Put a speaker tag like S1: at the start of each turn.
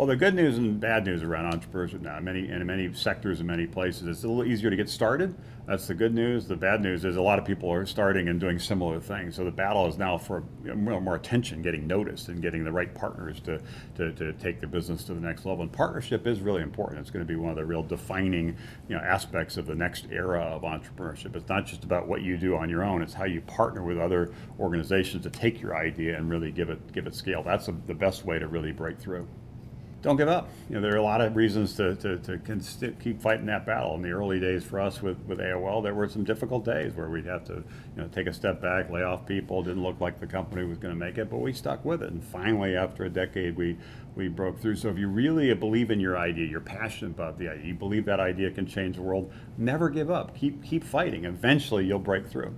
S1: Well, the good news and bad news around entrepreneurship now, in many in many sectors and many places, it's a little easier to get started. That's the good news. The bad news is a lot of people are starting and doing similar things. So the battle is now for more, more attention, getting noticed, and getting the right partners to, to, to take the business to the next level. And partnership is really important. It's going to be one of the real defining you know aspects of the next era of entrepreneurship. It's not just about what you do on your own. It's how you partner with other organizations to take your idea and really give it give it scale. That's the the best way to really break through don't give up. You know, there are a lot of reasons to, to, to keep fighting that battle. In the early days for us with, with AOL, there were some difficult days where we'd have to, you know, take a step back, lay off people. Didn't look like the company was going to make it, but we stuck with it. And finally, after a decade, we, we broke through. So if you really believe in your idea, you're passionate about the idea, you believe that idea can change the world, never give up. Keep, keep fighting. Eventually, you'll break through.